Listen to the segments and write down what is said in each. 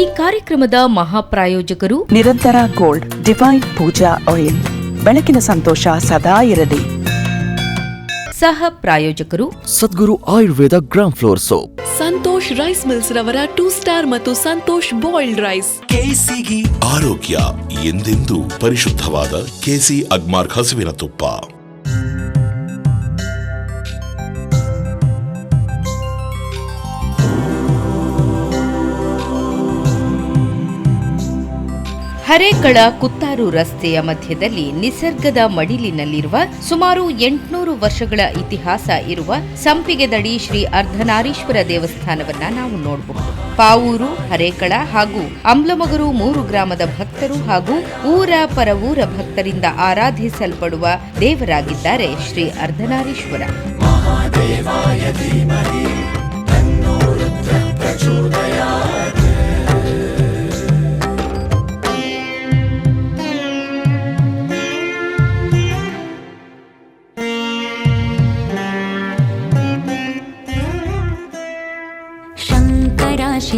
ಈ ಕಾರ್ಯಕ್ರಮದ ಮಹಾಪ್ರಾಯೋಜಕರು ನಿರಂತರ ಗೋಲ್ಡ್ ಡಿವೈನ್ ಪೂಜಾ ಆಯಿಲ್ ಬೆಳಕಿನ ಸಂತೋಷ ಸದಾ ಇರಲಿ. ಸಹ ಪ್ರಾಯೋಜಕರು Sadguru Ayurveda gram flour soap. Santosh rice mills ರವರ ಟೂ ಸ್ಟಾರ್ ಮತ್ತು ಸಂತೋಷ್ ಬಾಯ್ಲ್ಡ್ ರೈಸ್ ಕೆಸಿಗಿ ಆರೋಗ್ಯ ಎಂದೆಂದೂ ಪರಿಶುದ್ಧವಾದ ಕೆಸಿ ಅಗ್ಮಾರ್ಕ್ ಹಸುವಿನ ತುಪ್ಪ. ಹರೇಕಳ ಕುತ್ತಾರು ರಸ್ತೆಯ ಮಧ್ಯದಲ್ಲಿ ನಿಸರ್ಗದ ಮಡಿಲಿನಲ್ಲಿರುವ ಸುಮಾರು ಎಂಟುನೂರು ವರ್ಷಗಳ ಇತಿಹಾಸ ಇರುವ ಸಂಪಿಗೆದಡಿ ಶ್ರೀ ಅರ್ಧನಾರೀಶ್ವರ ದೇವಸ್ಥಾನವನ್ನ ನಾವು ನೋಡಬಹುದು. ಪಾವೂರು, ಹರೇಕಳ ಹಾಗೂ ಅಂಬ್ಲಮಗರು ಮೂರು ಗ್ರಾಮದ ಭಕ್ತರು ಹಾಗೂ ಊರ ಪರವೂರ ಭಕ್ತರಿಂದ ಆರಾಧಿಸಲ್ಪಡುವ ದೇವರಾಗಿದ್ದಾರೆ ಶ್ರೀ ಅರ್ಧನಾರೀಶ್ವರ.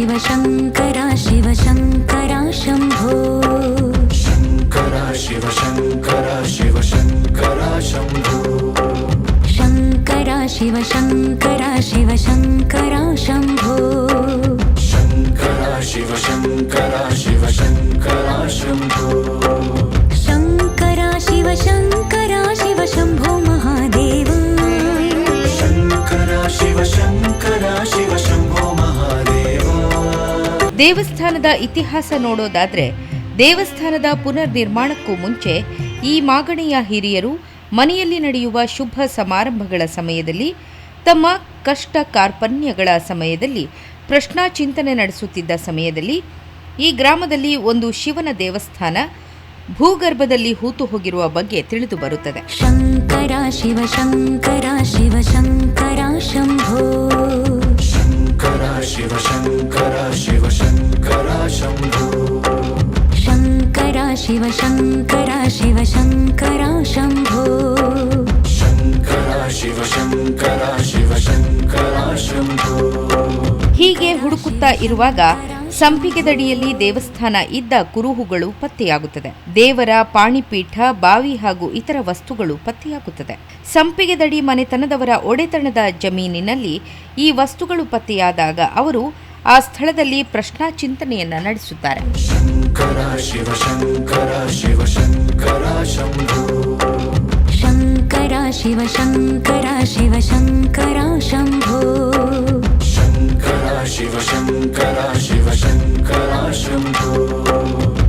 शङ्करा शिव शङ्करा शिव शङ्करा शम्भो शङ्करा शिव शङ्करा शिव शङ्करा शम्भो शङ्करा शिव शङ्करा शिव शम्भो महादेव ದೇವಸ್ಥಾನದ ಇತಿಹಾಸ ನೋಡೋದಾದ್ರೆ ದೇವಸ್ಥಾನದ ಪುನರ್ ನಿರ್ಮಾಣಕ್ಕೂ ಮುಂಚೆ ಈ ಮಾಗಣಿಯ ಹಿರಿಯರು ಮನೆಯಲ್ಲಿ ನಡೆಯುವ ಶುಭ ಸಮಾರಂಭಗಳ ಸಮಯದಲ್ಲಿ ತಮ್ಮ ಕಷ್ಟ ಕಾರ್ಪಣ್ಯಗಳ ಸಮಯದಲ್ಲಿ ಪ್ರಶ್ನಾ ಚಿಂತನೆ ನಡೆಸುತ್ತಿದ್ದ ಸಮಯದಲ್ಲಿ ಈ ಗ್ರಾಮದಲ್ಲಿ ಒಂದು ಶಿವನ ದೇವಸ್ಥಾನ ಭೂಗರ್ಭದಲ್ಲಿ ಹೂತು ಹೋಗಿರುವ ಬಗ್ಗೆ ತಿಳಿದು ಬರುತ್ತದೆ. शङ्करा शिव शङ्करा शिव शङ्करा शम्भो शङ्करा शिव शङ्करा शिव शङ्करा शम्भो ಹೀಗೆ ಹುಡುಕುತ್ತಾ ಇರುವಾಗ ಸಂಪಿಗೆದಡಿಯಲ್ಲಿ ದೇವಸ್ಥಾನ ಇದ್ದ ಕುರುಹುಗಳು ಪತ್ತೆಯಾಗುತ್ತದೆ. ದೇವರ ಪಾಣಿಪೀಠ ಬಾವಿ ಹಾಗೂ ಇತರ ವಸ್ತುಗಳು ಪತ್ತೆಯಾಗುತ್ತದೆ. ಸಂಪಿಗೆದಡಿ ಮನೆತನದವರ ಒಡೆತನದ ಜಮೀನಿನಲ್ಲಿ ಈ ವಸ್ತುಗಳು ಪತ್ತೆಯಾದಾಗ ಅವರು ಆ ಸ್ಥಳದಲ್ಲಿ ಪ್ರಶ್ನಾ ಚಿಂತನೆಯನ್ನ ನಡೆಸುತ್ತಾರೆ ಶಂಕರ ಶಿವ ಶಂಕರ ಶಿವ ಶಂಕರ ಶಂಭೋ.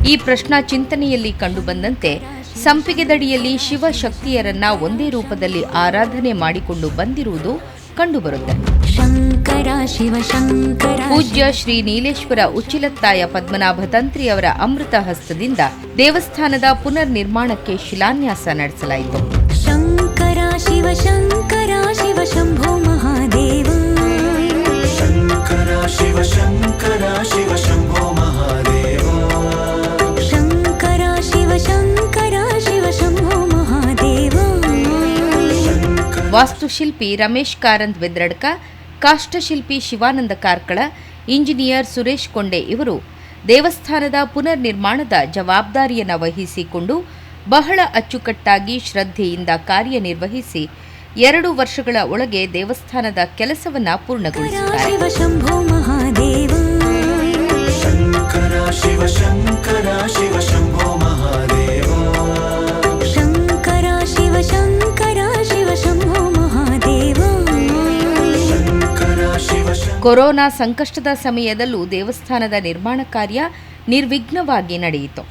ಈ ಪ್ರಶ್ನ ಚಿಂತನೆಯಲ್ಲಿ ಕಂಡುಬಂದಂತೆ ಸಂಪಿಗೆದಡಿಯಲ್ಲಿ ಶಿವಶಕ್ತಿಯರನ್ನ ಒಂದೇ ರೂಪದಲ್ಲಿ ಆರಾಧನೆ ಮಾಡಿಕೊಂಡು ಬಂದಿರುವುದು ಕಂಡುಬರುತ್ತೆ. ಪೂಜ್ಯ ಶ್ರೀ ನೀಲೇಶ್ವರ ಉಚ್ಚಿಲತ್ತಾಯ ಪದ್ಮನಾಭ ತಂತ್ರಿಯವರ ಅಮೃತ ಹಸ್ತದಿಂದ ದೇವಸ್ಥಾನದ ಪುನರ್ ನಿರ್ಮಾಣಕ್ಕೆ ಶಿಲಾನ್ಯಾಸ ನಡೆಸಲಾಯಿತು. ಶಂಕರ ಶಿವ ಶಂಕರ ಶಿವ ಶಂಭೋ ಮಹಾದೇವ. महादेव शङ्करा शिव शङ्करा शिव शम्भो महादेव ವಾಸ್ತುಶಿಲ್ಪಿ ರಮೇಶ್ ಕಾರಂತ್ ಬೆದ್ರಡ್ಕ ಕಾಷ್ಟಶಿಲ್ಪಿ ಶಿವಾನಂದ ಕಾರ್ಕಳ ಇಂಜಿನಿಯರ್ ಸುರೇಶ್ ಕೊಂಡೆ ಇವರು ದೇವಸ್ಥಾನದ ಪುನರ್ ನಿರ್ಮಾಣದ ಜವಾಬ್ದಾರಿಯನ್ನು ವಹಿಸಿಕೊಂಡು ಬಹಳ ಅಚ್ಚುಕಟ್ಟಾಗಿ ಶ್ರದ್ಧೆಯಿಂದ ಕಾರ್ಯನಿರ್ವಹಿಸಿ ಎರಡು ವರ್ಷಗಳ ಒಳಗೆ ದೇವಸ್ಥಾನದ ಕೆಲಸವನ್ನ ಕೊರೋನಾ ಸಂಕಷ್ಟದ ಸಮಯದಲ್ಲೂ ದೇವಸ್ಥಾನದ ನಿರ್ಮಾಣ ಕಾರ್ಯ ನಿರ್ವಿಘ್ನವಾಗಿ ನಡೆಯಿತು.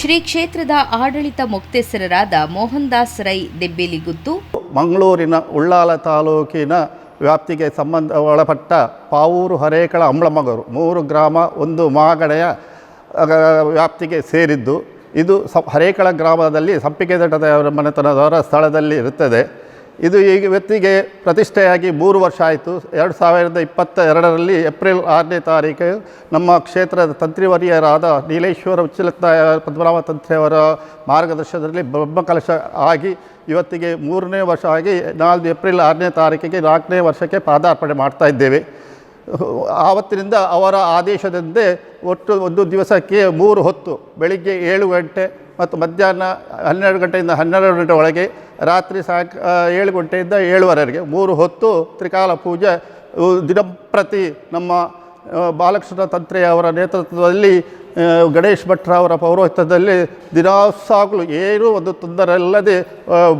ಶ್ರೀ ಕ್ಷೇತ್ರದ ಆಡಳಿತ ಮುಕ್ತೇಸರರಾದ ಮೋಹನ್ ದಾಸ್ ರೈ ದೆಬ್ಬೇಲಿಗುತ್ತು ಮಂಗಳೂರಿನ ಉಳ್ಳಾಲ ತಾಲೂಕಿನ ವ್ಯಾಪ್ತಿಗೆ ಸಂಬಂಧ ಒಳಪಟ್ಟ ಪಾವೂರು ಹರೇಕಳ ಅಂಬ್ಳಮಗರು ಮೂರು ಗ್ರಾಮ ಒಂದು ಮಾಗಡೆಯ ವ್ಯಾಪ್ತಿಗೆ ಸೇರಿದ್ದು. ಇದು ಸ ಹರೇಕಳ ಗ್ರಾಮದಲ್ಲಿ ಸಂಪಿಗೆದಟದವರ ಮನೆತನದವರ ಸ್ಥಳದಲ್ಲಿ ಇರುತ್ತದೆ. ಇದು ಈಗ ಇವತ್ತಿಗೆ ಪ್ರತಿಷ್ಠೆಯಾಗಿ ಮೂರು ವರ್ಷ ಆಯಿತು. ಎರಡು ಸಾವಿರದ ಇಪ್ಪತ್ತ ಎರಡರಲ್ಲಿ ಏಪ್ರಿಲ್ ಆರನೇ ತಾರೀಕು ನಮ್ಮ ಕ್ಷೇತ್ರದ ತಂತ್ರಿವರಿಯರಾದ ನೀಲೇಶ್ವರ ಉಚ್ಚಲತ್ತ ಪದ್ಮನಾಭ ತಂತ್ರಿಯವರ ಮಾರ್ಗದರ್ಶನದಲ್ಲಿ ಬ್ರಹ್ಮಕಲಶ ಆಗಿ ಇವತ್ತಿಗೆ ಮೂರನೇ ವರ್ಷ ಆಗಿ ನಾಲ್ಕು ಏಪ್ರಿಲ್ ಆರನೇ ತಾರೀಕಿಗೆ ನಾಲ್ಕನೇ ವರ್ಷಕ್ಕೆ ಪಾದಾರ್ಪಣೆ ಮಾಡ್ತಾ ಇದ್ದೇವೆ. ಆವತ್ತಿನಿಂದ ಅವರ ಆದೇಶದಂತೆ ಒಟ್ಟು ಒಂದು ದಿವಸಕ್ಕೆ ಮೂರು ಹೊತ್ತು, ಬೆಳಿಗ್ಗೆ ಏಳು ಗಂಟೆ ಮತ್ತು ಮಧ್ಯಾಹ್ನ ಹನ್ನೆರಡು ಗಂಟೆಯಿಂದ ಹನ್ನೆರಡು ಗಂಟೆ ಒಳಗೆ, ರಾತ್ರಿ ಸಾಯಂಕ ಏಳು ಗಂಟೆಯಿಂದ ಏಳುವರೆಗೆ ಮೂರು ಹೊತ್ತು ತ್ರಿಕಾಲ ಪೂಜೆ ದಿನಂಪ್ರತಿ ನಮ್ಮ ಬಾಲಕೃಷ್ಣ ತಂತ್ರೆಯವರ ನೇತೃತ್ವದಲ್ಲಿ ಆ, ಗಣೇಶ್ ಭಟ್ರ ಅವರ ಪೌರೋಹಿತ್ಯದಲ್ಲಿ ದಿನಾಸಾಗಲು ಏನೂ ಒಂದು ತೊಂದರೆ ಇಲ್ಲದೆ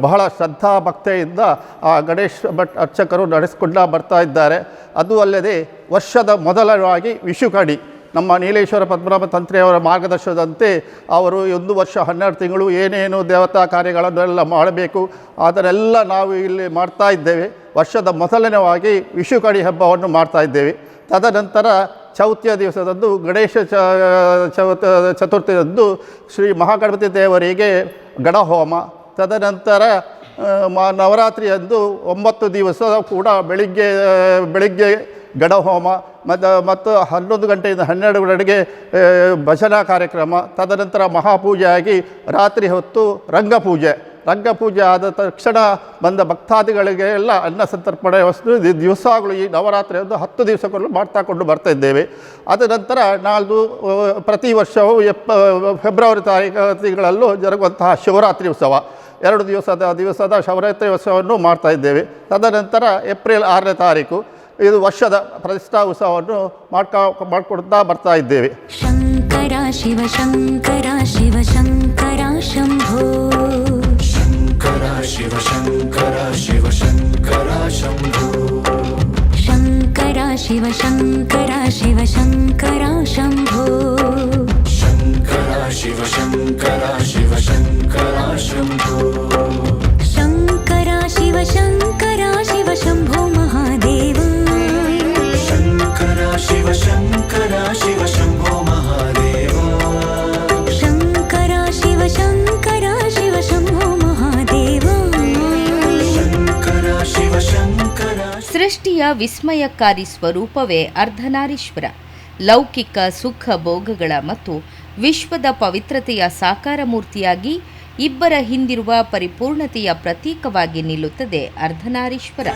ಬಹಳ ಶ್ರದ್ಧಾ ಭಕ್ತಿಯಿಂದ ಆ ಗಣೇಶ್ ಭಟ್ ಅರ್ಚಕರು ನಡೆಸಿಕೊಂಡ ಬರ್ತಾ ಇದ್ದಾರೆ. ಅದು ಅಲ್ಲದೆ ವರ್ಷದ ಮೊದಲವಾಗಿ ವಿಷುಕಡಿ ನಮ್ಮ ನೀಲೇಶ್ವರ ಪದ್ಮನಾಭ ತಂತ್ರಿಯವರ ಮಾರ್ಗದರ್ಶನದಂತೆ ಅವರು ಒಂದು ವರ್ಷ ಹನ್ನೆರಡು ತಿಂಗಳು ಏನೇನು ದೇವತಾ ಕಾರ್ಯಗಳನ್ನೆಲ್ಲ ಮಾಡಬೇಕು ಅದನ್ನೆಲ್ಲ ನಾವು ಇಲ್ಲಿ ಮಾಡ್ತಾ ಇದ್ದೇವೆ. ವರ್ಷದ ಮೊದಲನೇವಾಗಿ ವಿಷುಕಡಿ ಹಬ್ಬವನ್ನು ಮಾಡ್ತಾ ಇದ್ದೇವೆ. ತದನಂತರ ಚೌತಿಯ ದಿವಸದಂದು ಗಣೇಶ ಚೌತ ಚತುರ್ಥಿಯಂದು ಶ್ರೀ ಮಹಾಗಣಪತಿ ದೇವರಿಗೆ ಗಣಹೋಮ. ತದನಂತರ ನವರಾತ್ರಿಯಂದು ಒಂಬತ್ತು ದಿವಸ ಕೂಡ ಬೆಳಿಗ್ಗೆ ಬೆಳಿಗ್ಗೆ ಗಣಹೋಮ. ಮತ್ತು ಮತ್ತು ಹನ್ನೊಂದು ಗಂಟೆಯಿಂದ ಹನ್ನೆರಡು ಗಂಟೆಗೆ ಭಜನಾ ಕಾರ್ಯಕ್ರಮ. ತದನಂತರ ಮಹಾಪೂಜೆ ಆಗಿ ರಾತ್ರಿ ಹೊತ್ತು ರಂಗಪೂಜೆ. ರಂಗಪೂಜೆ ಆದ ತಕ್ಷಣ ಬಂದ ಭಕ್ತಾದಿಗಳಿಗೆ ಎಲ್ಲ ಅನ್ನ ಸಂತರ್ಪಣೆ ವಸ್ತು ದಿವಸಗಳು ಈ ನವರಾತ್ರಿ ಒಂದು ಹತ್ತು ದಿವಸಗಳು ಮಾಡ್ತಾಕೊಂಡು ಬರ್ತಾ ಇದ್ದೇವೆ. ಅದ ನಂತರ ನಾಳ್ದು ಪ್ರತಿ ವರ್ಷವೂ ಎಪ್ಪ, ಫೆಬ್ರವರಿ ತಾರೀಖುಗಳಲ್ಲೂ ತಿಂಗಳಲ್ಲೂ ಜರುಗುವಂತಹ ಶಿವರಾತ್ರಿ ಉತ್ಸವ. ಎರಡು ದಿವಸದ ದಿವಸದ ಶಿವರಾತ್ರಿ ಉತ್ಸವವನ್ನು ಮಾಡ್ತಾ ಇದ್ದೇವೆ. ತದನಂತರ ಏಪ್ರಿಲ್ ಆರನೇ ತಾರೀಕು ಇದು ವರ್ಷದ ಪ್ರತಿಷ್ಠಾ ಉತ್ಸವವನ್ನು ಮಾಡ್ಕೊ, ಮಾಡಿಕೊಡ್ತಾ ಬರ್ತಾ ಇದ್ದೇವೆ. शङ्करा शिव शङ्करा शिव शङ्करा शम्भो। शङ्करा शिव शङ्करा शिव शङ्करा शम्भो। शङ्करा शिव शङ्करा शिव शम्भो। महादेव ಕೃಷಿಯ ವಿಸ್ಮಯಕಾರಿ ಸ್ವರೂಪವೇ ಅರ್ಧನಾರೀಶ್ವರ. ಲೌಕಿಕ ಸುಖ ಭೋಗಗಳ ಮತ್ತು ವಿಶ್ವದ ಪವಿತ್ರತೆಯ ಸಾಕಾರ ಮೂರ್ತಿಯಾಗಿ ಇಬ್ಬರ ಹಿಂದಿರುವ ಪರಿಪೂರ್ಣತೆಯ ಪ್ರತೀಕವಾಗಿ ನಿಲ್ಲುತ್ತದೆ ಅರ್ಧನಾರೀಶ್ವರ.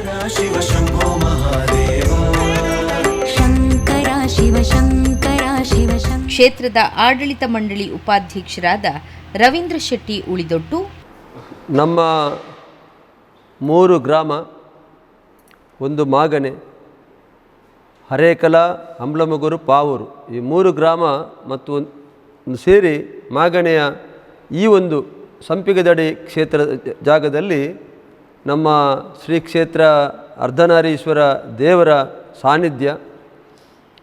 ಕ್ಷೇತ್ರದ ಆಡಳಿತ ಮಂಡಳಿ ಉಪಾಧ್ಯಕ್ಷರಾದ ರವೀಂದ್ರ ಶೆಟ್ಟಿ ಉಳಿದೊಟ್ಟು. ನಮ್ಮ ಮೂರು ಗ್ರಾಮ ಒಂದು ಮಾಗನೆ, ಹರೇಕಲ, ಹಂಬ್ಲಮಗುರು, ಪಾವೂರು. ಈ ಮೂರು ಗ್ರಾಮ ಮತ್ತು ಒಂದ್- ಸೇರಿ ಮಾಗಣೆಯ ಈ ಒಂದು ಸಂಪಿಗದಡಿ ಕ್ಷೇತ್ರ ಜಾಗದಲ್ಲಿ ನಮ್ಮ ಶ್ರೀ ಕ್ಷೇತ್ರ ಅರ್ಧನಾರೀಶ್ವರ ದೇವರ ಸಾನ್ನಿಧ್ಯ.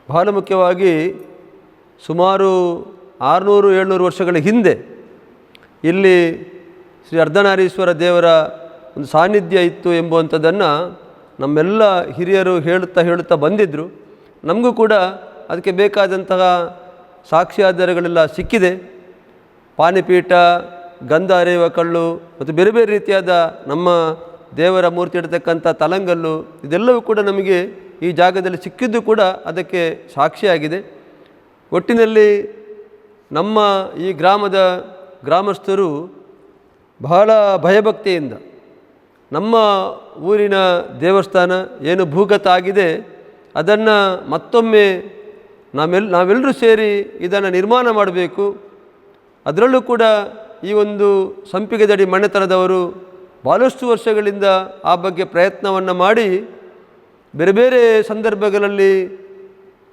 ಬಹಳ ಮುಖ್ಯವಾಗಿ ಸುಮಾರು ಆರುನೂರು, ಏಳ್ನೂರು ವರ್ಷಗಳ ಹಿಂದೆ ಇಲ್ಲಿ ಶ್ರೀ ಅರ್ಧನಾರೀಶ್ವರ ದೇವರ ಒಂದು ಸಾನ್ನಿಧ್ಯ ಇತ್ತು ಎಂಬುವಂಥದ್ದನ್ನು ನಮ್ಮೆಲ್ಲ ಹಿರಿಯರು ಹೇಳುತ್ತಾ ಹೇಳುತ್ತಾ ಬಂದಿದ್ದರು ನಮಗೂ ಕೂಡ ಅದಕ್ಕೆ ಬೇಕಾದಂತಹ ಸಾಕ್ಷ್ಯಾಧಾರಗಳೆಲ್ಲ ಸಿಕ್ಕಿದೆ. ಪಾನಿಪೀಠ, ಗಂಧ ಅರೆಯುವ ಕಲ್ಲು ಮತ್ತು ಬೇರೆ ಬೇರೆ ರೀತಿಯಾದ ನಮ್ಮ ದೇವರ ಮೂರ್ತಿ ಇಡತಕ್ಕಂಥ ತಲಂಗಲ್ಲು ಇದೆಲ್ಲವೂ ಕೂಡ ನಮಗೆ ಈ ಜಾಗದಲ್ಲಿ ಸಿಕ್ಕಿದ್ದು ಕೂಡ ಅದಕ್ಕೆ ಸಾಕ್ಷಿಯಾಗಿದೆ. ಒಟ್ಟಿನಲ್ಲಿ ನಮ್ಮ ಈ ಗ್ರಾಮದ ಗ್ರಾಮಸ್ಥರು ಬಹಳ ಭಯಭಕ್ತಿಯಿಂದ ನಮ್ಮ ಊರಿನ ದೇವಸ್ಥಾನ ಏನು ಭೂಗತ ಆಗಿದೆ, ಅದನ್ನು ಮತ್ತೊಮ್ಮೆ ನಾವೆಲ್ ನಾವೆಲ್ಲರೂ ಸೇರಿ ಇದನ್ನು ನಿರ್ಮಾಣ ಮಾಡಬೇಕು. ಅದರಲ್ಲೂ ಕೂಡ ಈ ಒಂದು ಸಂಪಿಗೆದಡಿ ಮನೆತನದವರು ಭಾಳಷ್ಟು ವರ್ಷಗಳಿಂದ ಆ ಬಗ್ಗೆ ಪ್ರಯತ್ನವನ್ನು ಮಾಡಿ, ಬೇರೆ ಬೇರೆ ಸಂದರ್ಭಗಳಲ್ಲಿ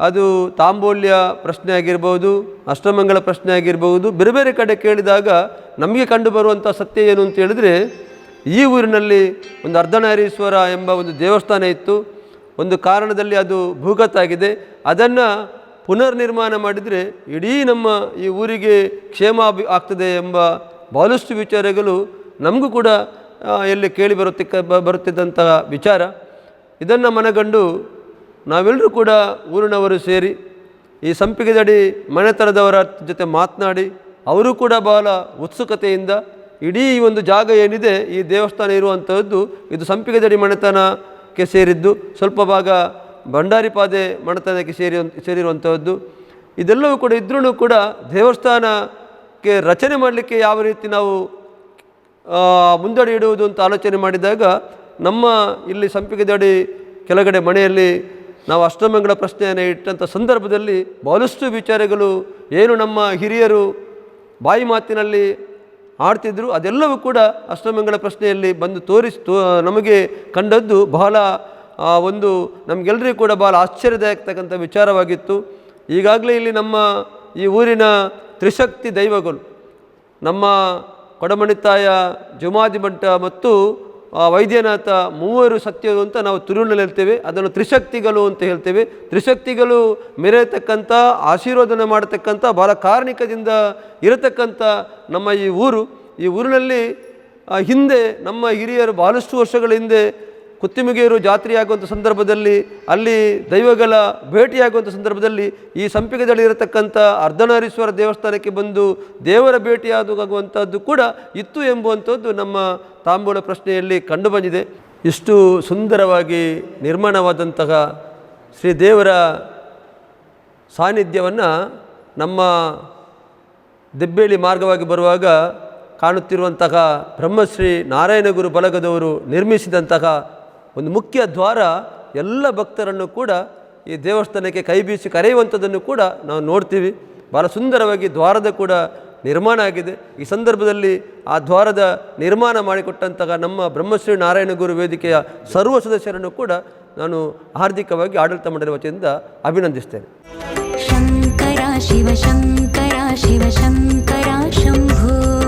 ಅದು ತಾಂಬೋಲ್ಯ ಪ್ರಶ್ನೆ ಆಗಿರ್ಬೋದು, ಅಷ್ಟಮಂಗಲ ಪ್ರಶ್ನೆ ಆಗಿರ್ಬೋದು, ಬೇರೆ ಬೇರೆ ಕಡೆ ಕೇಳಿದಾಗ ನಮಗೆ ಕಂಡುಬರುವಂಥ ಸತ್ಯ ಏನು ಅಂತ ಹೇಳಿದರೆ ಈ ಊರಿನಲ್ಲಿ ಒಂದು ಅರ್ಧನಾರೀಶ್ವರ ಎಂಬ ಒಂದು ದೇವಸ್ಥಾನ ಇತ್ತು. ಒಂದು ಕಾರಣದಲ್ಲಿ ಅದು ಭೂಗತ ಆಗಿದೆ. ಅದನ್ನು ಪುನರ್ ನಿರ್ಮಾಣ ಮಾಡಿದರೆ ಇಡೀ ನಮ್ಮ ಈ ಊರಿಗೆ ಕ್ಷೇಮ ಆಗ್ತದೆ ಎಂಬ ಬಹಳಷ್ಟು ವಿಚಾರಗಳು ನಮಗೂ ಕೂಡ ಎಲ್ಲಿ ಕೇಳಿ ಬರುತ್ತಿಕ್ಕ ಬರುತ್ತಿದ್ದಂತಹ ವಿಚಾರ. ಇದನ್ನು ಮನಗಂಡು ನಾವೆಲ್ಲರೂ ಕೂಡ ಊರಿನವರು ಸೇರಿ ಈ ಸಂಪಿಗೆದಡಿ ಮನೆತನದವರ ಜೊತೆ ಮಾತನಾಡಿ, ಅವರು ಕೂಡ ಬಹಳ ಉತ್ಸುಕತೆಯಿಂದ ಇಡೀ ಈ ಒಂದು ಜಾಗ ಏನಿದೆ, ಈ ದೇವಸ್ಥಾನ ಇರುವಂಥದ್ದು ಇದು ಸಂಪಿಗೆದಡಿ ಮನೆತನಕ್ಕೆ ಸೇರಿದ್ದು, ಸ್ವಲ್ಪ ಭಾಗ ಭಂಡಾರಿಪಾದೆ ಮನೆತನಕ್ಕೆ ಸೇರಿ ಸೇರಿರುವಂಥದ್ದು ಇದೆಲ್ಲವೂ ಕೂಡ ಇದ್ರೂ ಕೂಡ ದೇವಸ್ಥಾನಕ್ಕೆ ರಚನೆ ಮಾಡಲಿಕ್ಕೆ ಯಾವ ರೀತಿ ನಾವು ಮುಂದಡಿ ಇಡುವುದು ಅಂತ ಆಲೋಚನೆ ಮಾಡಿದಾಗ, ನಮ್ಮ ಇಲ್ಲಿ ಸಂಪಿಗೆದಡಿ ಕೆಳಗಡೆ ಮನೆಯಲ್ಲಿ ನಾವು ಅಷ್ಟಮಂಗಳ ಪ್ರಶ್ನೆಯನ್ನು ಇಟ್ಟಂಥ ಸಂದರ್ಭದಲ್ಲಿ ಬಹಳಷ್ಟು ವಿಚಾರಗಳು, ಏನು ನಮ್ಮ ಹಿರಿಯರು ಬಾಯಿ ಮಾತಿನಲ್ಲಿ ಆಡ್ತಿದ್ರು, ಅದೆಲ್ಲವೂ ಕೂಡ ಅಷ್ಟಮಂಗಳ ಪ್ರಶ್ನೆಯಲ್ಲಿ ಬಂದು ತೋರಿಸಿ ನಮಗೆ ಕಂಡದ್ದು ಬಹಳ ಒಂದು ನಮಗೆಲ್ಲರಿಗೂ ಕೂಡ ಬಹಳ ಆಶ್ಚರ್ಯದಾಯಕತಕ್ಕಂಥ ವಿಚಾರವಾಗಿತ್ತು. ಈಗಾಗಲೇ ಇಲ್ಲಿ ನಮ್ಮ ಈ ಊರಿನ ತ್ರಿಶಕ್ತಿ ದೈವಗಳು, ನಮ್ಮ ಕೊಡಮಣಿತಾಯ ಮಂಟ ಮತ್ತು ವೈದ್ಯನಾಥ ಮೂವರು ಸತ್ಯರು ಅಂತ ನಾವು ತಿರುವಿನಲ್ಲಿ ಹೇಳ್ತೇವೆ. ಅದನ್ನು ತ್ರಿಶಕ್ತಿಗಳು ಅಂತ ಹೇಳ್ತೇವೆ. ತ್ರಿಶಕ್ತಿಗಳು ಮೆರೆಯತಕ್ಕಂಥ, ಆಶೀರ್ವಾದನೆ ಮಾಡತಕ್ಕಂಥ, ಬಹಳ ಕಾರ್ಣಿಕದಿಂದ ಇರತಕ್ಕಂಥ ನಮ್ಮ ಈ ಊರು. ಈ ಊರಿನಲ್ಲಿ ಹಿಂದೆ ನಮ್ಮ ಹಿರಿಯರು ಬಹಳಷ್ಟು ವರ್ಷಗಳ ಹಿಂದೆ ಕುತ್ತಿಮಿಗೆಯರು ಜಾತ್ರೆಯಾಗುವಂಥ ಸಂದರ್ಭದಲ್ಲಿ, ಅಲ್ಲಿ ದೈವಗಳ ಭೇಟಿಯಾಗುವಂಥ ಸಂದರ್ಭದಲ್ಲಿ ಈ ಸಂಪಿಗೆದಲ್ಲಿ ಇರತಕ್ಕಂಥ ಅರ್ಧನಾರೀಶ್ವರ ದೇವಸ್ಥಾನಕ್ಕೆ ಬಂದು ದೇವರ ಭೇಟಿಯಾದಾಗುವಂಥದ್ದು ಕೂಡ ಇತ್ತು ಎಂಬುವಂಥದ್ದು ನಮ್ಮ ತಾಂಬೂಲ ಪ್ರಶ್ನೆಯಲ್ಲಿ ಕಂಡುಬಂದಿದೆ. ಇಷ್ಟು ಸುಂದರವಾಗಿ ನಿರ್ಮಾಣವಾದಂತಹ ಶ್ರೀ ದೇವರ ಸಾನ್ನಿಧ್ಯವನ್ನು ನಮ್ಮ ದೆಬ್ಬೇಳಿ ಮಾರ್ಗವಾಗಿ ಬರುವಾಗ ಕಾಣುತ್ತಿರುವಂತಹ ಬ್ರಹ್ಮಶ್ರೀ ನಾರಾಯಣಗುರು ಬಲಗದವರು ನಿರ್ಮಿಸಿದಂತಹ ಒಂದು ಮುಖ್ಯ ದ್ವಾರ ಎಲ್ಲ ಭಕ್ತರನ್ನು ಕೂಡ ಈ ದೇವಸ್ಥಾನಕ್ಕೆ ಕೈ ಬೀಸಿ ಕರೆಯುವಂಥದ್ದನ್ನು ಕೂಡ ನಾವು ನೋಡ್ತೀವಿ. ಭಾಳ ಸುಂದರವಾಗಿ ದ್ವಾರದ ಕೂಡ ನಿರ್ಮಾಣ ಆಗಿದೆ. ಈ ಸಂದರ್ಭದಲ್ಲಿ ಆ ದ್ವಾರದ ನಿರ್ಮಾಣ ಮಾಡಿಕೊಟ್ಟಂತಹ ನಮ್ಮ ಬ್ರಹ್ಮಶ್ರೀ ನಾರಾಯಣ ಗುರು ವೇದಿಕೆಯ ಸರ್ವ ಸದಸ್ಯರನ್ನು ಕೂಡ ನಾನು ಹಾರ್ದಿಕವಾಗಿ ಆಡಳಿತ ಮಂಡಳಿ ವತಿಯಿಂದ ಅಭಿನಂದಿಸ್ತೇನೆ. ಶಂಕರ ಶಿವಶಂಕರ ಶಿವಶಂಕರ ಶಂಭೋ.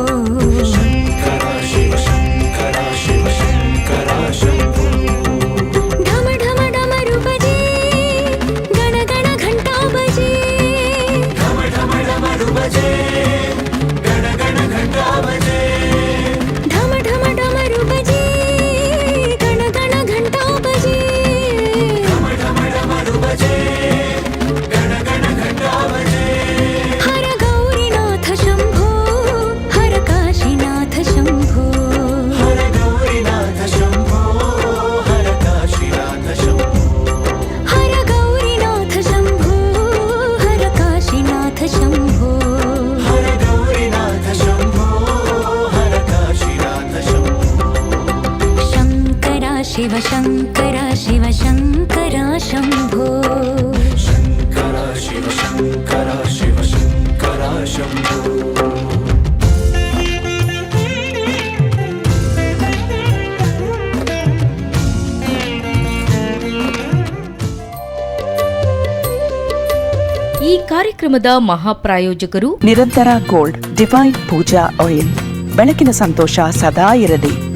ಈ ಕಾರ್ಯಕ್ರಮದ ಮಹಾಪ್ರಾಯೋಜಕರು ನಿರಂತರ ಗೋಲ್ಡ್ ಡಿವೈನ್ ಪೂಜಾ ಆಯಿಲ್. ಬೆಳಕಿನ ಸಂತೋಷ ಸದಾ ಇರಲಿ.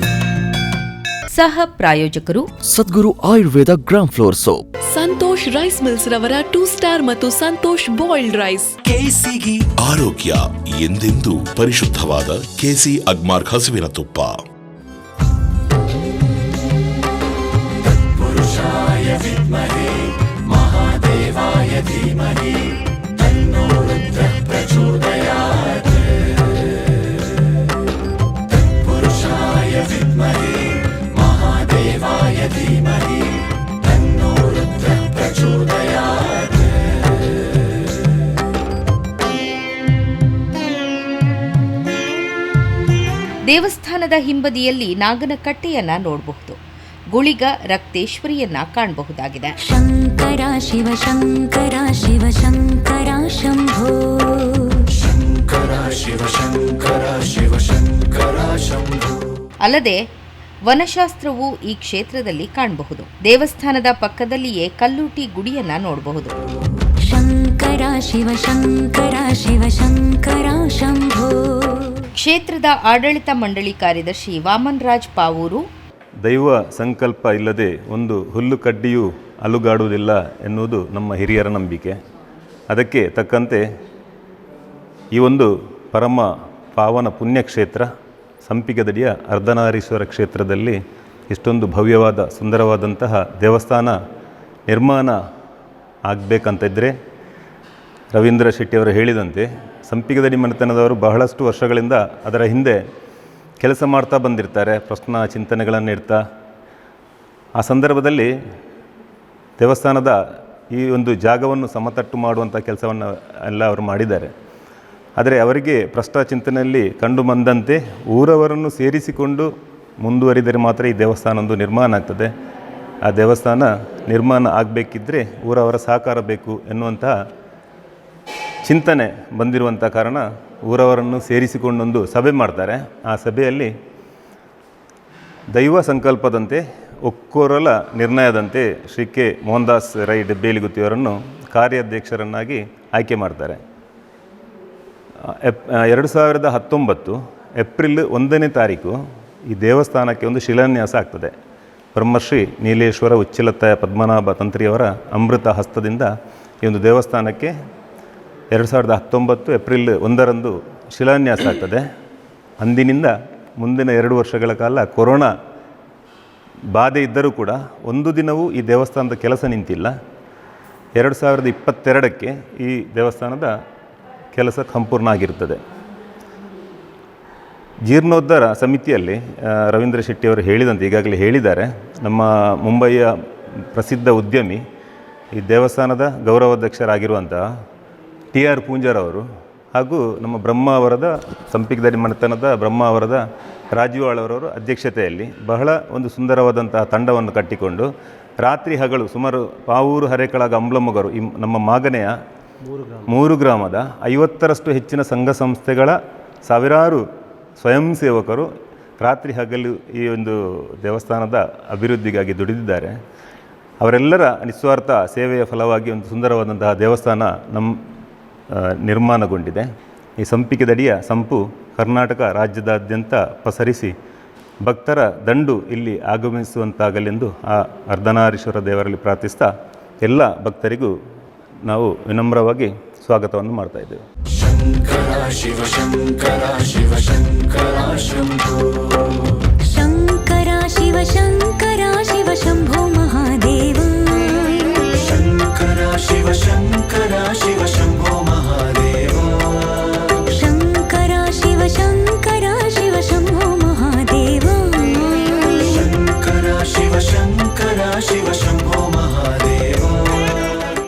ಸಹ ಪ್ರಾಯೋಜಕರು. Sadguru Ayurveda gram flour soap. Santosh rice mills ರವರ ಟೂ ಸ್ಟಾರ್ ಮತ್ತು ಸಂತೋಷ್ ಬಾಯ್ಲ್ಡ್ ರೈಸ್ ಆರೋಗ್ಯ ಎಂದೆಂದೂ ಪರಿಶುದ್ಧವಾದ ಕೆಸಿ ಅಗ್ಮಾರ್ಕ್ ಹಸುವಿನ ತುಪ್ಪ. ದೇವಸ್ಥಾನದ ಹಿಂಬದಿಯಲ್ಲಿ ನಾಗನ ಕಟ್ಟೆಯನ್ನ ನೋಡಬಹುದು. ಗುಳಿಗ ರಕ್ತೇಶ್ವರಿಯನ್ನ ಕಾಣಬಹುದಾಗಿದೆ. ಶಂಕರ ಶಿವ ಶಂಕರ ಶಿವ ಶಂಕರ ಶಂಭೋ. ಶಂಕರ ಶಿವ ಶಂಕರ ಶಿವ ಶಂಕರ ಶಂಭೋ. ಅಲ್ಲದೆ ವನಶಾಸ್ತ್ರವು ಈ ಕ್ಷೇತ್ರದಲ್ಲಿ ಕಾಣಬಹುದು. ದೇವಸ್ಥಾನದ ಪಕ್ಕದಲ್ಲಿಯೇ ಕಲ್ಲೂಟಿ ಗುಡಿಯನ್ನ ನೋಡಬಹುದು. ಶಂಕರ ಶಿವ ಶಂಕರ ಶಿವ ಶಂಕರ ಶಂಭೋ. ಕ್ಷೇತ್ರದ ಆಡಳಿತ ಮಂಡಳಿ ಕಾರ್ಯದರ್ಶಿ ವಾಮನ್ ರಾಜ್ ಪಾವೂರು. ದೈವ ಸಂಕಲ್ಪ ಇಲ್ಲದೆ ಒಂದು ಹುಲ್ಲು ಕಡ್ಡಿಯೂ ಅಲುಗಾಡುವುದಿಲ್ಲ ಎನ್ನುವುದು ನಮ್ಮ ಹಿರಿಯರ ನಂಬಿಕೆ. ಅದಕ್ಕೆ ತಕ್ಕಂತೆ ಈ ಒಂದು ಪರಮ ಪಾವನ ಪುಣ್ಯಕ್ಷೇತ್ರ ಸಂಪಿಗೆದಡಿಯ ಅರ್ಧನಾರೀಶ್ವರ ಕ್ಷೇತ್ರದಲ್ಲಿ ಇಷ್ಟೊಂದು ಭವ್ಯವಾದ ಸುಂದರವಾದಂತಹ ದೇವಸ್ಥಾನ ನಿರ್ಮಾಣ ಆಗಬೇಕಂತಿದ್ದರೆ ರವೀಂದ್ರ ಶೆಟ್ಟಿಯವರು ಹೇಳಿದಂತೆ ಸಂಪಿಗೆದಡಿ ಮನೆತನದವರು ಬಹಳಷ್ಟು ವರ್ಷಗಳಿಂದ ಅದರ ಹಿಂದೆ ಕೆಲಸ ಮಾಡ್ತಾ ಬಂದಿರ್ತಾರೆ, ಪ್ರಶ್ನ ಚಿಂತನೆಗಳನ್ನು ಇಡ್ತಾ. ಆ ಸಂದರ್ಭದಲ್ಲಿ ದೇವಸ್ಥಾನದ ಈ ಒಂದು ಜಾಗವನ್ನು ಸಮತಟ್ಟು ಮಾಡುವಂಥ ಕೆಲಸವನ್ನು ಎಲ್ಲ ಅವರು ಮಾಡಿದ್ದಾರೆ. ಆದರೆ ಅವರಿಗೆ ಪ್ರಶ್ನ ಚಿಂತನೆಯಲ್ಲಿ ಕಂಡು ಬಂದಂತೆ ಊರವರನ್ನು ಸೇರಿಸಿಕೊಂಡು ಮುಂದುವರಿದರೆ ಮಾತ್ರ ಈ ದೇವಸ್ಥಾನ ಒಂದು ನಿರ್ಮಾಣ ಆಗ್ತದೆ. ಆ ದೇವಸ್ಥಾನ ನಿರ್ಮಾಣ ಆಗಬೇಕಿದ್ದರೆ ಊರವರ ಸಹಕಾರ ಬೇಕು ಎನ್ನುವಂತಹ ಚಿಂತನೆ ಬಂದಿರುವಂಥ ಕಾರಣ ಊರವರನ್ನು ಸೇರಿಸಿಕೊಂಡೊಂದು ಸಭೆ ಮಾಡ್ತಾರೆ. ಆ ಸಭೆಯಲ್ಲಿ ದೈವ ಸಂಕಲ್ಪದಂತೆ, ಒಕ್ಕೋರಲ ನಿರ್ಣಯದಂತೆ ಶ್ರೀ ಕೆ ಮೋಹನ್ದಾಸ್ ರೈ ಡಬ್ಬೇಲಿಗುತ್ತಿಯವರನ್ನು ಕಾರ್ಯಾಧ್ಯಕ್ಷರನ್ನಾಗಿ ಆಯ್ಕೆ ಮಾಡ್ತಾರೆ. ಎಪ್ ಎರಡು ಸಾವಿರದ ಹತ್ತೊಂಬತ್ತು ಏಪ್ರಿಲ್ ಒಂದನೇ ತಾರೀಕು ಈ ದೇವಸ್ಥಾನಕ್ಕೆ ಒಂದು ಶಿಲಾನ್ಯಾಸ ಆಗ್ತದೆ. ಬ್ರಹ್ಮಶ್ರೀ ನೀಲೇಶ್ವರ ಉಚ್ಚಿಲತ್ತಾಯ ಪದ್ಮನಾಭ ತಂತ್ರಿಯವರ ಅಮೃತ ಹಸ್ತದಿಂದ ಈ ಒಂದು ದೇವಸ್ಥಾನಕ್ಕೆ ಎರಡು ಸಾವಿರದ ಹತ್ತೊಂಬತ್ತು ಏಪ್ರಿಲ್ ಒಂದರಂದು ಶಿಲಾನ್ಯಾಸ ಆಗ್ತದೆ. ಅಂದಿನಿಂದ ಮುಂದಿನ ಎರಡು ವರ್ಷಗಳ ಕಾಲ ಕೊರೋನಾ ಬಾಧೆ ಇದ್ದರೂ ಕೂಡ ಒಂದು ದಿನವೂ ಈ ದೇವಸ್ಥಾನದ ಕೆಲಸ ನಿಂತಿಲ್ಲ. ಎರಡು ಸಾವಿರದ ಇಪ್ಪತ್ತೆರಡಕ್ಕೆ ಈ ದೇವಸ್ಥಾನದ ಕೆಲಸ ಸಂಪೂರ್ಣ ಆಗಿರುತ್ತದೆ. ಜೀರ್ಣೋದ್ಧಾರ ಸಮಿತಿಯಲ್ಲಿ ರವೀಂದ್ರ ಶೆಟ್ಟಿಯವರು ಹೇಳಿದಂತೆ ಈಗಾಗಲೇ ಹೇಳಿದ್ದಾರೆ, ನಮ್ಮ ಮುಂಬಯಿಯ ಪ್ರಸಿದ್ಧ ಉದ್ಯಮಿ ಈ ದೇವಸ್ಥಾನದ ಗೌರವಾಧ್ಯಕ್ಷರಾಗಿರುವಂತಹ ಟಿ ಆರ್ ಪೂಂಜಾರವರು ಹಾಗೂ ನಮ್ಮ ಬ್ರಹ್ಮಾವರದ ಸಂಪಿಗದಲ್ಲಿ ಮನೆತನದ ಬ್ರಹ್ಮಾವರದ ಅವರದ ರಾಜೀವಾಳವರವರು ಅಧ್ಯಕ್ಷತೆಯಲ್ಲಿ ಬಹಳ ಒಂದು ಸುಂದರವಾದಂತಹ ತಂಡವನ್ನು ಕಟ್ಟಿಕೊಂಡು ರಾತ್ರಿ ಹಗಲು ಸುಮಾರು ಪಾವೂರು ಹರೇಕಳಗ ಅಂಬ್ಲಮ್ಮಗರು ಈ ನಮ್ಮ ಮಾಗನೆಯ ಮೂರು ಗ್ರಾಮದ ಐವತ್ತರಷ್ಟು ಹೆಚ್ಚಿನ ಸಂಘ ಸಂಸ್ಥೆಗಳ ಸಾವಿರಾರು ಸ್ವಯಂ ಸೇವಕರು ರಾತ್ರಿ ಹಗಲು ಈ ಒಂದು ದೇವಸ್ಥಾನದ ಅಭಿವೃದ್ಧಿಗಾಗಿ ದುಡಿದಿದ್ದಾರೆ. ಅವರೆಲ್ಲರ ನಿಸ್ವಾರ್ಥ ಸೇವೆಯ ಫಲವಾಗಿ ಒಂದು ಸುಂದರವಾದಂತಹ ದೇವಸ್ಥಾನ ನಮ್ಮ ನಿರ್ಮಾಣಗೊಂಡಿದೆ. ಈ ಸಂಪಿಗೆದಡಿಯ ಸಂಪು ಕರ್ನಾಟಕ ರಾಜ್ಯದಾದ್ಯಂತ ಪಸರಿಸಿ ಭಕ್ತರ ದಂಡು ಇಲ್ಲಿ ಆಗಮಿಸುವಂತಾಗಲೆಂದು ಆ ಅರ್ಧನಾರೀಶ್ವರ ದೇವರಲ್ಲಿ ಪ್ರಾರ್ಥಿಸ್ತಾ ಎಲ್ಲ ಭಕ್ತರಿಗೂ ನಾವು ವಿನಮ್ರವಾಗಿ ಸ್ವಾಗತವನ್ನು ಮಾಡ್ತಾ ಇದ್ದೇವೆ. ಶಂಕರ ಶಿವ ಶಂಕರ ಶಿವ ಶಂಭೋ. ಮಹಾದೇವ. ಶಂಕರ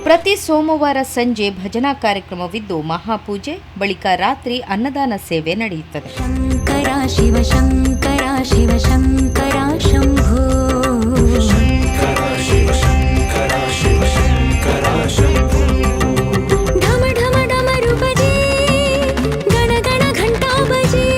ಪ್ರತಿ ಸೋಮವಾರ ಸಂಜೆ ಭಜನಾ ಕಾರ್ಯಕ್ರಮವಿದ್ದು ಮಹಾಪೂಜೆ ಬಳಿಕ ರಾತ್ರಿ ಅನ್ನದಾನ ಸೇವೆ ನಡೆಯುತ್ತದೆ. ಶಂಕರ ಶಿವ ಶಂಕರ ಶಿವ ಶಂಕರ ಶಂಭೋ. ಢಮ ಢಮ ಡಮರು ಬಜೆ ಗಣ ಗಣ ಘಂಟಾ ಬಜೆ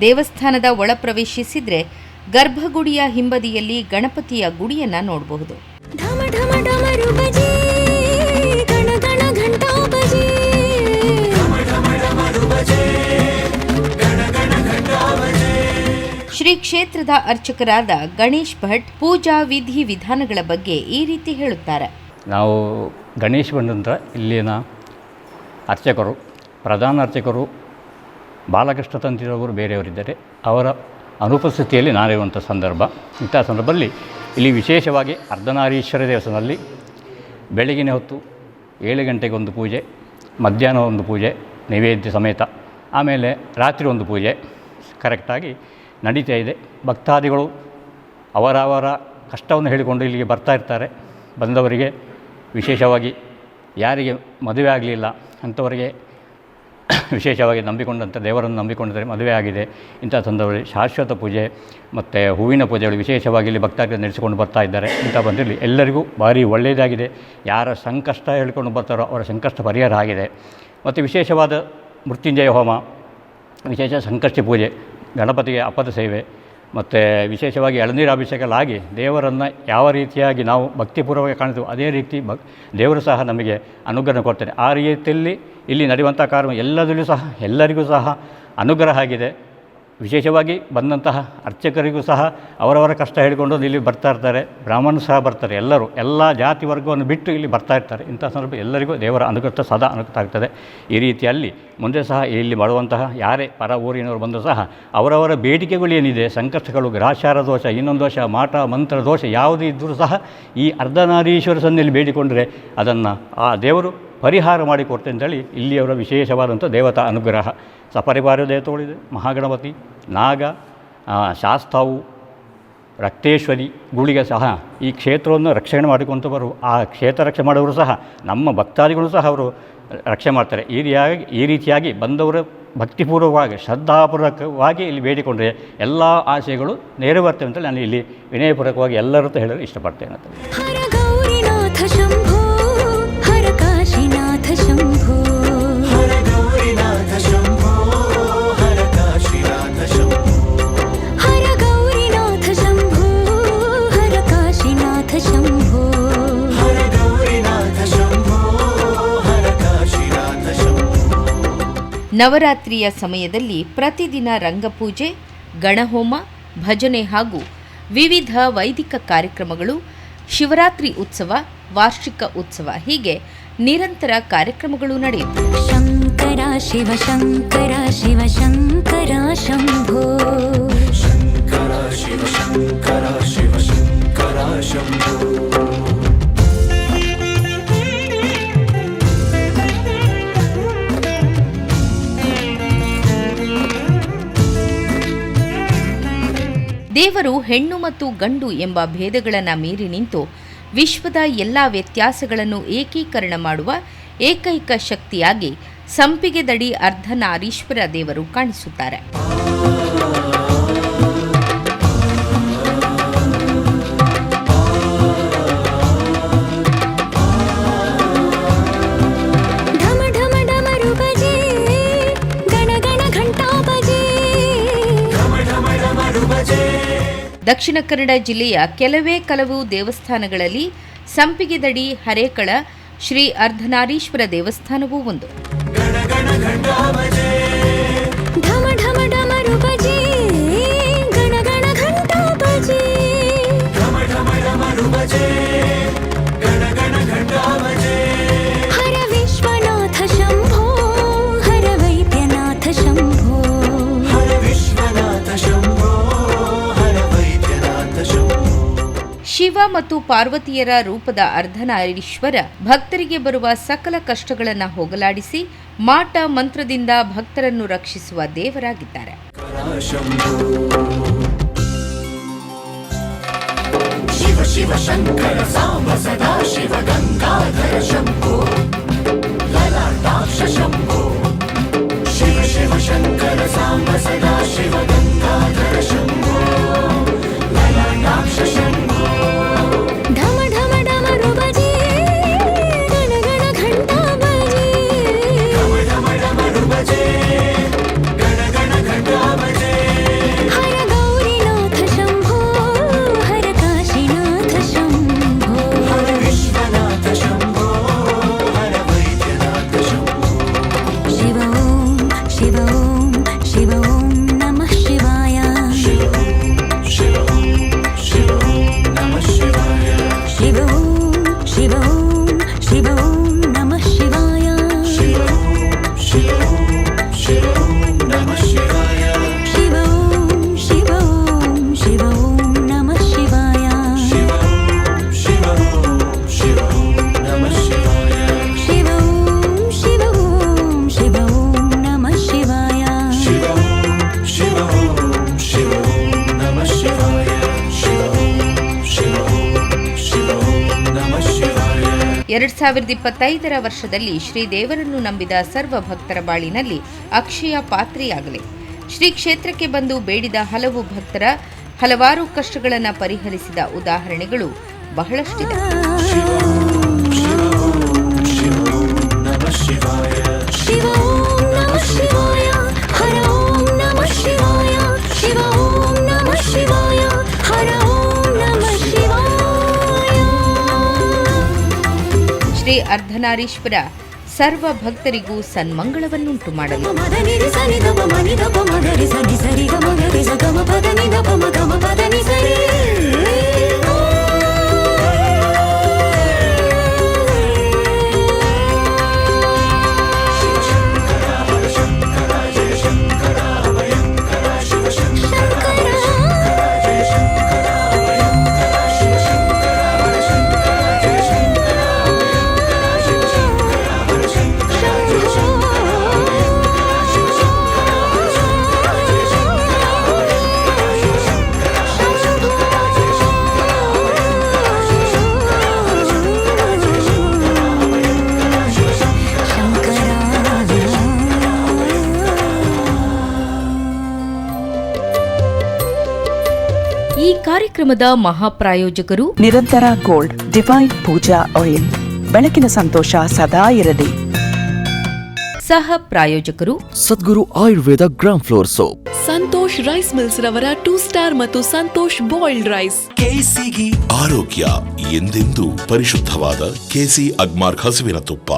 ದೇವಸ್ಥಾನದ ಒಳ ಪ್ರವೇಶಿಸಿದ್ರೆ ಗರ್ಭಗುಡಿಯ ಹಿಂಬದಿಯಲ್ಲಿ ಗಣಪತಿಯ ಗುಡಿಯನ್ನ ನೋಡಬಹುದು. ಶ್ರೀ ಕ್ಷೇತ್ರದ ಅರ್ಚಕರಾದ ಗಣೇಶ್ ಭಟ್ ಪೂಜಾ ವಿಧಿ ವಿಧಾನಗಳ ಬಗ್ಗೆ ಈ ರೀತಿ ಹೇಳುತ್ತಾರೆ. ನಾವು ಗಣೇಶ್ ಬಂದಂತ ಇಲ್ಲಿನ ಅರ್ಚಕರು ಪ್ರಧಾನ ಅರ್ಚಕರು ಬಾಲಕೃಷ್ಣ ತಂತ್ರಿರವರು ಬೇರೆಯವರಿದ್ದಾರೆ. ಅವರ ಅನುಪಸ್ಥಿತಿಯಲ್ಲಿ ನಾನಿರುವಂಥ ಸಂದರ್ಭ. ಇಂಥ ಸಂದರ್ಭದಲ್ಲಿ ಇಲ್ಲಿ ವಿಶೇಷವಾಗಿ ಅರ್ಧನಾರೀಶ್ವರ ದೇವಸ್ಥಾನದಲ್ಲಿ ಬೆಳಗಿನ ಹೊತ್ತು ಏಳು ಗಂಟೆಗೆ ಒಂದು ಪೂಜೆ, ಮಧ್ಯಾಹ್ನ ಒಂದು ಪೂಜೆ, ನೈವೇದ್ಯ ಸಮೇತ, ಆಮೇಲೆ ರಾತ್ರಿ ಒಂದು ಪೂಜೆ. ಕರೆಕ್ಟಾಗಿ ನಡೀತಾ ಇದೆ. ಭಕ್ತಾದಿಗಳು ಅವರವರ ಕಷ್ಟವನ್ನು ಹೇಳಿಕೊಂಡು ಇಲ್ಲಿಗೆ ಬರ್ತಾ ಇರ್ತಾರೆ. ಬಂದವರಿಗೆ ವಿಶೇಷವಾಗಿ ಯಾರಿಗೆ ಮದುವೆ ಆಗಲಿಲ್ಲ ಅಂಥವರಿಗೆ ವಿಶೇಷವಾಗಿ ನಂಬಿಕೊಂಡಂಥ ದೇವರನ್ನು ನಂಬಿಕೊಂಡಿದ್ದರೆ ಮದುವೆ ಆಗಿದೆ. ಇಂಥ ಸಂದರ್ಭದಲ್ಲಿ ಶಾಶ್ವತ ಪೂಜೆ, ಮತ್ತು ಹೂವಿನ ಪೂಜೆಗಳು ವಿಶೇಷವಾಗಿ ಇಲ್ಲಿ ಭಕ್ತಾದಿಗಳು ನಡೆಸಿಕೊಂಡು ಬರ್ತಾ ಇದ್ದಾರೆ. ಇಂಥ ಬಂದಿರಲಿ, ಎಲ್ಲರಿಗೂ ಭಾರಿ ಒಳ್ಳೆಯದಾಗಿದೆ. ಯಾರ ಸಂಕಷ್ಟ ಹೇಳ್ಕೊಂಡು ಬರ್ತಾರೋ ಅವರ ಸಂಕಷ್ಟ ಪರಿಹಾರ ಆಗಿದೆ. ಮತ್ತು ವಿಶೇಷವಾದ ಮೃತ್ಯುಂಜಯ ಹೋಮ, ವಿಶೇಷ ಸಂಕಷ್ಟ ಪೂಜೆ, ಗಣಪತಿಗೆ ಅಪ್ಪದ ಸೇವೆ ಮತ್ತು ವಿಶೇಷವಾಗಿ ಎಳನೀರು ಅಭಿಷೇಕಲಾಗಿ ದೇವರನ್ನು ಯಾವ ರೀತಿಯಾಗಿ ನಾವು ಭಕ್ತಿಪೂರ್ವಕ ಕಾಣ್ತೀವಿ ಅದೇ ರೀತಿ ಭಕ್, ದೇವರು ಸಹ ನಮಗೆ ಅನುಗ್ರಹ ಕೊಡ್ತಾನೆ. ಆ ರೀತಿಯಲ್ಲಿ ಇಲ್ಲಿ ನಡೆಯುವಂಥ ಕಾರ್ಯ ಎಲ್ಲದರಲ್ಲೂ ಸಹ ಎಲ್ಲರಿಗೂ ಸಹ ಅನುಗ್ರಹ ಆಗಿದೆ. ವಿಶೇಷವಾಗಿ ಬಂದಂತಹ ಅರ್ಚಕರಿಗೂ ಸಹ ಅವರವರ ಕಷ್ಟ ಹೇಳಿಕೊಂಡು ಇಲ್ಲಿ ಬರ್ತಾ ಇರ್ತಾರೆ. ಬ್ರಾಹ್ಮಣರು ಸಹ ಬರ್ತಾರೆ. ಎಲ್ಲರೂ, ಎಲ್ಲ ಜಾತಿ ವರ್ಗವನ್ನು ಬಿಟ್ಟು ಇಲ್ಲಿ ಬರ್ತಾ ಇರ್ತಾರೆ. ಇಂಥ ಸಂದರ್ಭ ಎಲ್ಲರಿಗೂ ದೇವರ ಅನುಗ್ರಹ ಸದಾ ಅನುಗ್ರಹ ಆಗ್ತದೆ. ಈ ರೀತಿಯಲ್ಲಿ ಮುಂದೆ ಸಹ ಇಲ್ಲಿ ಮಾಡುವಂತಹ ಯಾರೇ ಪರ ಊರಿನವರು ಬಂದರೂ ಸಹ ಅವರವರ ಬೇಡಿಕೆಗಳು ಏನಿದೆ, ಸಂಕಷ್ಟಗಳು ಗ್ರಾಚಾರ ದೋಷ, ಇನ್ನೊಂದು ದೋಷ, ಮಾಟ, ಮಂತ್ರ, ದೋಷ ಯಾವುದೇ ಇದ್ದರೂ ಸಹ ಈ ಅರ್ಧನಾರೀಶ್ವರ ಸನ್ನಿಯಲ್ಲಿ ಬೇಡಿಕೊಂಡರೆ ಅದನ್ನು ಆ ದೇವರು ಪರಿಹಾರ ಮಾಡಿಕೊಡ್ತೆ ಅಂತೇಳಿ ಇಲ್ಲಿಯವರ ವಿಶೇಷವಾದಂಥ ದೇವತಾ ಅನುಗ್ರಹ. ಸಪರಿವಾರ ದೇವತೆಗಳಿದೆ ಮಹಾಗಣಪತಿ, ನಾಗ ಶಾಸ್ತಾವು, ರಕ್ತೇಶ್ವರಿ, ಗುಳಿಗೆ ಸಹ ಈ ಕ್ಷೇತ್ರವನ್ನು ರಕ್ಷಣೆ ಮಾಡಿಕೊಂಡು ಬರು, ಆ ಕ್ಷೇತ್ರ ರಕ್ಷಣೆ ಮಾಡೋರು ಸಹ, ನಮ್ಮ ಭಕ್ತಾದಿಗಳು ಸಹ ಅವರು ರಕ್ಷೆ ಮಾಡ್ತಾರೆ. ಈ ರೀತಿಯಾಗಿ ಈ ರೀತಿಯಾಗಿ ಬಂದವರು ಭಕ್ತಿಪೂರ್ವಕವಾಗಿ, ಶ್ರದ್ಧಾಪೂರ್ವಕವಾಗಿ ಇಲ್ಲಿ ಬೇಡಿಕೊಂಡ್ರೆ ಎಲ್ಲ ಆಶಯಗಳು ನೆರವೇರ್ತವೆ ಅಂತ ನಾನು ಇಲ್ಲಿ ವಿನಯಪೂರ್ವಕವಾಗಿ ಎಲ್ಲರತ್ತೂ ಹೇಳಲು ಇಷ್ಟಪಡ್ತೇನೆ ಅಂತ. ನವರಾತ್ರಿಯ ಸಮಯದಲ್ಲಿ ಪ್ರತಿದಿನ ರಂಗಪೂಜೆ ಗಣಹೋಮ ಭಜನೆ ಹಾಗೂ ವಿವಿಧ ವೈದಿಕ ಕಾರ್ಯಕ್ರಮಗಳು ಶಿವರಾತ್ರಿ ಉತ್ಸವ ವಾರ್ಷಿಕ ಉತ್ಸವ ಹೀಗೆ ನಿರಂತರ ಕಾರ್ಯಕ್ರಮಗಳು ನಡೆಯುತ್ತವೆ. ಶಂಕರ ಶಿವ ಶಂಕರ ಶಿವ ಶಂಕರ ಶಂಭೋ. ದೇವರು ಹೆಣ್ಣು ಮತ್ತು ಗಂಡು ಎಂಬ ಭೇದಗಳನ್ನು ಮೀರಿ ನಿಂತು ವಿಶ್ವದ ಎಲ್ಲ ವ್ಯತ್ಯಾಸಗಳನ್ನು ಏಕೀಕರಣ ಮಾಡುವ ಏಕೈಕ ಶಕ್ತಿಯಾಗಿ ಸಂಪಿಗೆದಡಿ ಅರ್ಧನಾರೀಶ್ವರ ದೇವರು ಕಾಣಿಸುತ್ತಾರೆ. ದಕ್ಷಿಣ ಕನ್ನಡ ಜಿಲ್ಲೆಯ ಕೆಲವೇ ಕೆಲವು ದೇವಸ್ಥಾನಗಳಲ್ಲಿ ಸಂಪಿಗೆದಡಿ ಹರೇಕಳ ಶ್ರೀ ಅರ್ಧನಾರೀಶ್ವರ ದೇವಸ್ಥಾನವೂ ಒಂದು. ಶಿವ ಮತ್ತು ಪಾರ್ವತಿಯರ ರೂಪದ ಅರ್ಧನಾರೀಶ್ವರ ಭಕ್ತರಿಗೆ ಬರುವ ಸಕಲ ಕಷ್ಟಗಳನ್ನು ಹೋಗಲಾಡಿಸಿ ಮಾಟ ಮಂತ್ರದಿಂದ ಭಕ್ತರನ್ನು ರಕ್ಷಿಸುವ ದೇವರಾಗಿದ್ದಾರೆ. ಢಮ ಸಾವಿರದ ಇಪ್ಪತ್ತೈದರ ವರ್ಷದಲ್ಲಿ ಶ್ರೀದೇವರನ್ನು ನಂಬಿದ ಸರ್ವ ಭಕ್ತರ ಬಾಳಿನಲ್ಲಿ ಅಕ್ಷಯ ಪಾತ್ರೆಯಾಗಲಿ. ಶ್ರೀ ಕ್ಷೇತ್ರಕ್ಕೆ ಬಂದು ಬೇಡಿದ ಹಲವು ಭಕ್ತರ ಹಲವಾರು ಕಷ್ಟಗಳನ್ನು ಪರಿಹರಿಸಿದ ಉದಾಹರಣೆಗಳು ಬಹಳಷ್ಟಿದೆ. ಶಿವ ಅರ್ಧನಾರೀಶ್ವರ ಸರ್ವ ಭಕ್ತರಿಗೂ ಸನ್ಮಂಗಳವನ್ನುಂಟು ಮಾಡಲಿ ಕಾರ್ಯಕ್ರಮದ ಮಹಾಪ್ರಾಯೋಜಕರು ನಿರಂತರ ಗೋಲ್ಡ್ ಡಿವೈನ್ ಪೂಜಾ ಆಯಿಲ್. ಬೆಳಕಿನ ಸಂತೋಷ ಸದಾ ಇರಲಿ. ಸಹ ಪ್ರಾಯೋಜಕರು Sadguru Ayurveda gram flour soap. Santosh rice mills ರವರ ಟೂ ಸ್ಟಾರ್ ಮತ್ತು ಸಂತೋಷ್ ಬಾಯ್ಲ್ಡ್ ರೈಸ್. ಆರೋಗ್ಯ ಎಂದೆಂದೂ ಪರಿಶುದ್ಧವಾದ ಕೆಸಿ ಅಗ್ಮಾರ್ಕ್ ಹಸುವಿನ ತುಪ್ಪ.